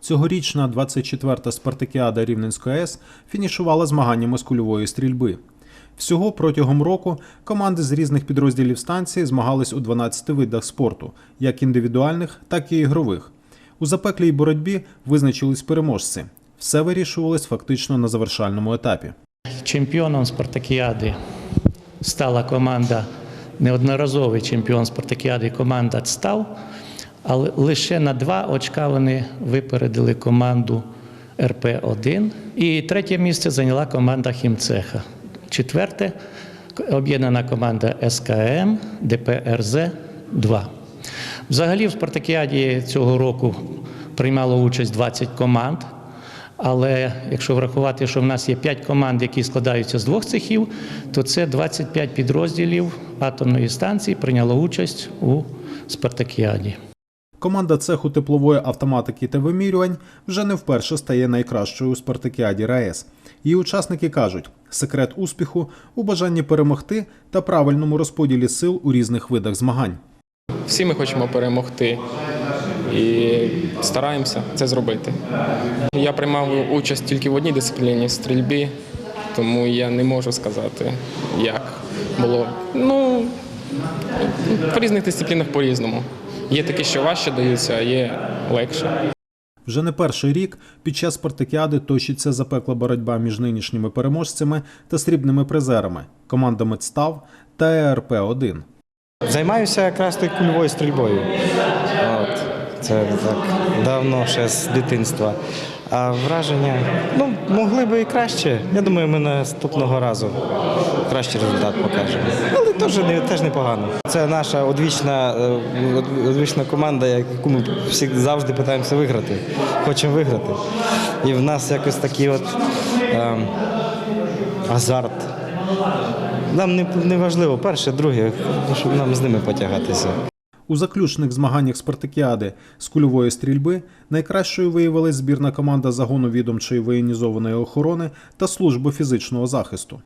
Цьогорічна 24-та спартакіада Рівненської АЕС фінішувала змаганнями з кульової стрільби. Всього протягом року команди з різних підрозділів станції змагались у 12 видах спорту, як індивідуальних, так і ігрових. У запеклій боротьбі визначились переможці. Все вирішувалось фактично на завершальному етапі. Чемпіоном спартакіади стала команда, неодноразовий чемпіон спартакіади команда ЦТАВ, але лише на два очка вони випередили команду РП-1. І третє місце зайняла команда Хімцеха. Четверте об'єднана команда СКМ ДПРЗ-2. Взагалі в спартакіаді цього року приймало участь 20 команд. Але якщо врахувати, що в нас є 5 команд, які складаються з двох цехів, то це 25 підрозділів атомної станції прийняло участь у спартакіаді. Команда цеху теплової автоматики та вимірювань вже не вперше стає найкращою у спартакіаді РаЕС. Її учасники кажуть, секрет успіху у бажанні перемогти та правильному розподілі сил у різних видах змагань. Всі ми хочемо перемогти і стараємося це зробити. Я приймав участь тільки в одній дисципліні стрільбі, тому я не можу сказати, як було. Ну, в різних дисциплінах по-різному. Є такі, що важче даються, а є легше. Вже не перший рік під час спартакіади точиться запекла боротьба між нинішніми переможцями та срібними призерами командами ЦТАВ та ЕРП-1. Займаюся якраз тою кульовою стрільбою. От. Це так давно, ще з дитинства. А враження, ну, могли би і краще. Я думаю, ми наступного разу кращий результат покажемо. Але теж, теж непогано. Це наша одвічна, е, одвічна команда, яку ми всі завжди питаємося виграти. Хочемо виграти. І в нас якось такий от ем, азарт. Нам не, не важливо перше, друге, щоб нам з ними потягатися. У заключних змаганнях спартакіади з кульової стрільби найкращою виявилась збірна команда загону відомчої воєнізованої охорони та служби фізичного захисту.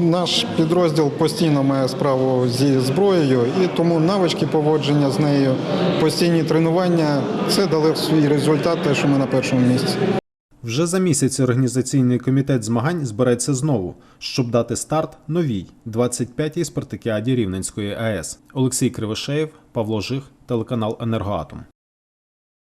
Наш підрозділ постійно має справу зі зброєю, і тому навички поводження з нею, постійні тренування це дали свій результат, те, що ми на першому місці. Вже за місяць організаційний комітет змагань збереться знову, щоб дати старт новій 25-й спартакіаді Рівненської АЕС. Олексій Кривошеєв, Павло Жих, телеканал Енергоатом.